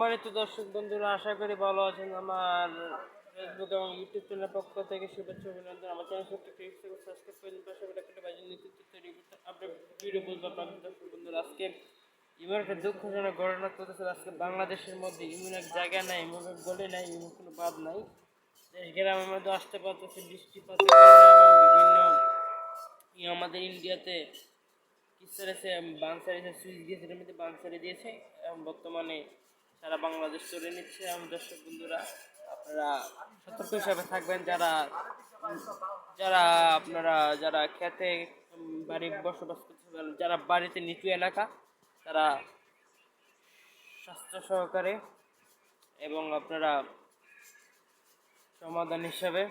সম্মানিত দর্শক বন্ধুরা, আশা করি ভালো আছেন। আমার ফেসবুক এবং ইউটিউব চ্যানেলের পক্ষ থেকে শুভেচ্ছা অভিনন্দন। আমার চ্যানেল সত্যি সাবস্ক্রাইব করে পাশে একটা নেতৃত্ব তৈরি করতে আপনি ভিডিও আপনাদের। দর্শক বন্ধুরা, আজকে এমন একটা দুঃখজনক ঘটনা করতেছে আজকে বাংলাদেশের মধ্যে এমন এক জায়গা নাই, এমন এক গলে নাই, এমন কোনো বাদ নাই। দেশ গ্রামের মধ্যে আসতে পারতেছে, বৃষ্টিপাত বিভিন্ন আমাদের ইন্ডিয়াতে কিসারেছে বাংসারিছে সুইচ গেছে এটার মধ্যে বাংসারি দিয়েছে এবং বর্তমানে সারা বাংলাদেশ চলে নিচ্ছে এবং দর্শক বন্ধুরা, আপনারা সতর্ক হিসাবে থাকবেন। যারা যারা আপনারা, যারা খেতে বাড়ি বসবাস করতে যারা বাড়িতে নিচু এলাকা, তারা স্বাস্থ্য সহকারে এবং আপনারা সমাধান হিসাবে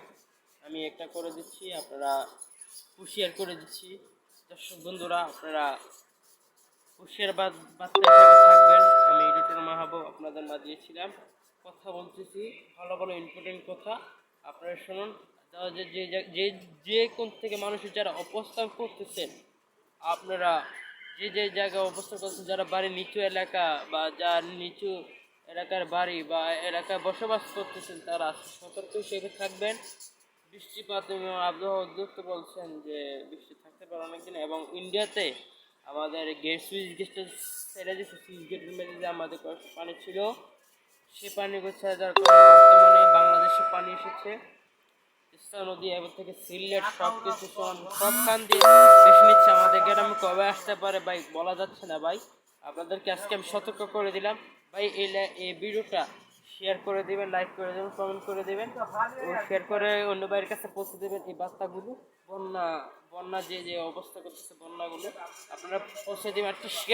আমি একটা করে দিচ্ছি, আপনারা হুঁশিয়ার করে দিচ্ছি। দর্শক বন্ধুরা, আপনারা হুঁশিয়ার বাদ বার্তা মাঝিয়েছিলাম কথা বলতেছি, ভালো ভালো ইম্পর্টেন্ট কথা। আপনারা শুনুন যে যে যে কোন থেকে মানুষের যারা অবস্থান করতেছেন, আপনারা যে যে জায়গায় অবস্থান করছেন যারা বাড়ি নিচু এলাকা বা যার নিচু এলাকার বাড়ি বা এলাকায় বসবাস করতেছেন, তারা সতর্ক হিসেবে থাকবেন। বৃষ্টিপাত আবহাওয়া অধিদপ্তর বলছেন যে, বৃষ্টি থাকতে পারে অনেকদিন এবং ইন্ডিয়াতে আমাদের গেট সুইচ গেটটা ছেড়ে দিয়েছে। সুইচ গেটের মধ্যে যে আমাদের পানি ছিল, সে ছেড়ে দেওয়ার বর্তমানে বাংলাদেশে পানি এসেছে। তিস্তা নদী এবার থেকে সিলেট সব কিছু সব খান দিয়ে বেশি নিচ্ছে আমাদের গ্রামে কবে আসতে পারে ভাই, বলা যাচ্ছে না ভাই। আপনাদেরকে আজকে আমি সতর্ক করে দিলাম। ভাই, এই ভিডিওটা শেয়ার করে দেবেন লাইক করে দেবেন কমেন্ট করে দেবেন। ও শেয়ার করে অন্য বাইরের কাছে পৌঁছে দেবেন এই বার্তাগুলো। বন্যা বন্যা যে যে অবস্থা করতেছে বন্যাগুলো, আপনারা পৌঁছে দেবেন। একটা শেয়ার